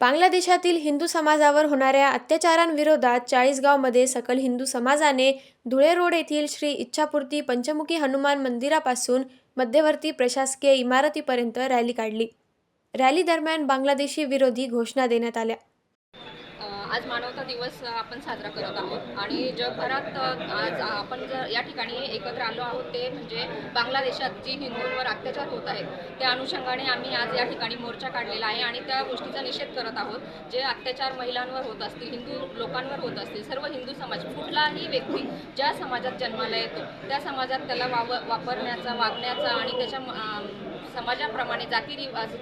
बांगलादेशातील हिंदू समाजावर होणाऱ्या अत्याचारांविरोधात चाळीसगावमध्ये सकल हिंदू समाजाने धुळे रोड येथील श्री इच्छापूर्ती पंचमुखी हनुमान मंदिरापासून मध्यवर्ती प्रशासकीय इमारतीपर्यंत रॅली काढली. रॅली दरम्यान बांगलादेशी विरोधी घोषणा देण्यात आल्या. आज मानवता दिवस आपण साजरा करत आहोत. आणि जगभरात आज आपण जर या ठिकाणी एकत्र आलो आहोत ते म्हणजे बांगलादेशात जी हिंदूंवर अत्याचार होत आहेत त्या अनुषंगाने आम्ही आज या ठिकाणी मोर्चा काढलेला आहे आणि त्या गोष्टीचा निषेध करत आहोत. जे अत्याचार महिलांवर होत असतील हिंदू लोकांवर होत असतील सर्व हिंदू समाज कुठलाही व्यक्ती ज्या समाजात जन्माला येतो त्या समाजात त्याला वाव वापरण्याचा वागण्याचा आणि त्याच्या समाजाप्रमाणे जातीनिवाज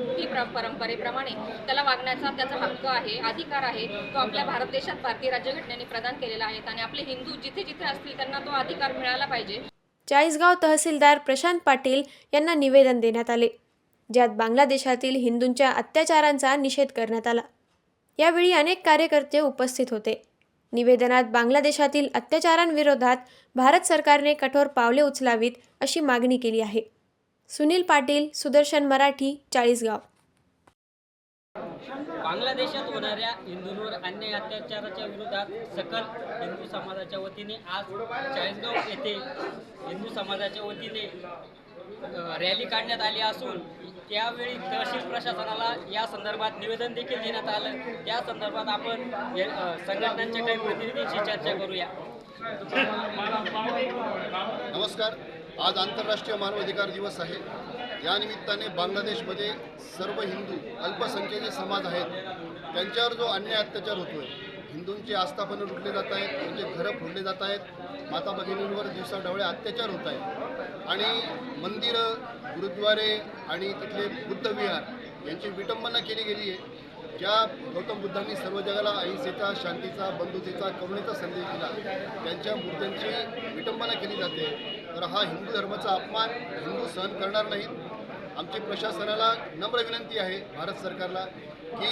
परंपरेप्रमाणे त्याला वागण्याचा त्याचा हक्क आहे अधिकार आहे तो आपल्या भारत देशात भारतीय राज्यघटनेने प्रदान केलेला आहे. आणि आपले हिंदू जिथे जिथे असतील त्यांना तो अधिकार मिळाला पाहिजे. चाळीसगाव तहसीलदार प्रशांत पाटील यांना निवेदन देण्यात आले ज्यात बांगलादेशातील हिंदूंच्या अत्याचारांचा निषेध करण्यात आला. यावेळी अनेक कार्यकर्ते उपस्थित होते. निवेदनात बांगलादेशातील अत्याचारांविरोधात भारत सरकारने कठोर पावले उचलावीत अशी मागणी केली आहे. सुनील पाटील सुदर्शन मराठी चाळीसगाव. बांगलादेशात होणाऱ्या हिंदूंवर अन्याय अत्याचाराच्या विरोधात सकल हिंदू समाजाच्या वतीने आज चाळीसगाव येथे हिंदू समाजाच्या वतीने रॅली काढण्यात आली असून त्यावेळी तहसील प्रशासनाला या संदर्भात निवेदन देखील देण्यात आलं. त्या संदर्भात आपण संघटनांच्या काही प्रतिनिधींशी चर्चा करूया. नमस्कार. आज आंतरराष्ट्रीय मानवाधिकार दिवस आहे. या निमित्ताने बांगलादेशमध्ये सर्व हिंदू अल्पसंख्येचे समाज आहेत त्यांच्यावर जो अन्याय अत्याचार होतोय हिंदूंची आस्थापनं लुटले जात आहेत त्यांचे घरं फोडले जात आहेत माता भगिनींवर दिवसाढवळे अत्याचार होत आहेत. आणि मंदिरं गुरुद्वारे आणि तिथले बुद्धविहार यांची विटंबना केली गेली आहे. ज्या गौतम बुद्धांनी सर्व जगाला अहिंसेचा शांतीचा बंधुतेचा करुणेचा संदेश दिला त्यांच्या मूर्त्यांची विटंबना केली जाते. तर हा हिंदू धर्माचा अपमान हिंदू सहन करणार नाहीत आमची प्रशासनाला नम्र विनंती आहे भारत सरकारला की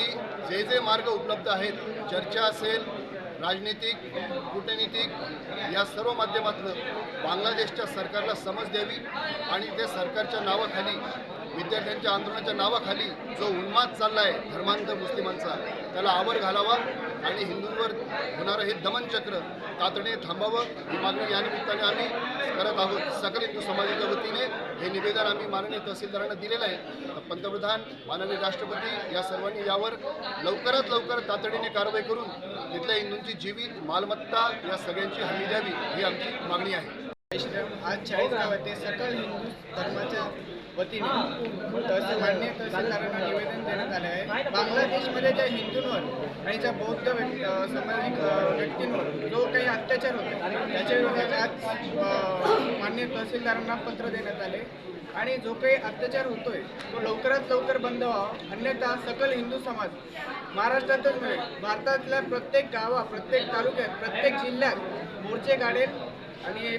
जे जे मार्ग उपलब्ध आहेत चर्चा असेल राजनीतिक कूटनीतिक या सर्व माध्यमातून बांगलादेशच्या सरकारला समज द्यावी आणि त्या सरकारच्या नावाखाली विद्यार्थ्यांच्या आंदोलनाच्या नावाखाली जो उन्माद चालला आहे धर्मांध मुस्लिमांचा त्याला आवर घालावा आणि हिंदूंवर होणारं हे दमनचक्र तातडीने थांबावं ही मागणी या निमित्ताने आम्ही करत आहोत. सकल हिंदू समाजाच्या वतीने हे निवेदन आम्ही माननीय तहसीलदारांना दिलेलं आहे. तर पंतप्रधान माननीय राष्ट्रपती या सर्वांनी यावर लवकरात लवकर तातडीने कारवाई करून तिथल्या हिंदूंची जीवित मालमत्ता या सगळ्यांची हमी द्यावी ही आमची मागणी आहे. आज चाळीस गावात सकल हिंदू धर्माच्या वतीने. तहसील मान्य तहसीलदारांना निवेदन देण्यात आले आहे. बांगलादेशमध्ये ज्या हिंदूंवर आणि ज्या बौद्ध व्यक्ती सामाजिक व्यक्तींवर जो काही अत्याचार होतो त्याच्या विरोधात आज मान्य तहसीलदारांना पत्र देण्यात आले. आणि जो काही अत्याचार होतोय तो लवकरात लवकर बंद व्हावा. अन्यथा सकल हिंदू समाज महाराष्ट्रातच नव्हे भारतातल्या प्रत्येक गावा प्रत्येक तालुक्यात प्रत्येक जिल्ह्यात मोर्चे काढेल आणि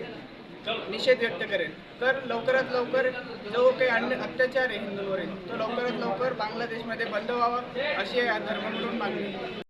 निषेध व्यक्त करेल तर लवकरात लवकर जो काही अन्य अत्याचार आहे हिंदूंवरील तो लवकरात लवकर बांगलादेशमध्ये बंद व्हावा अशी या धर्माकडून मागणी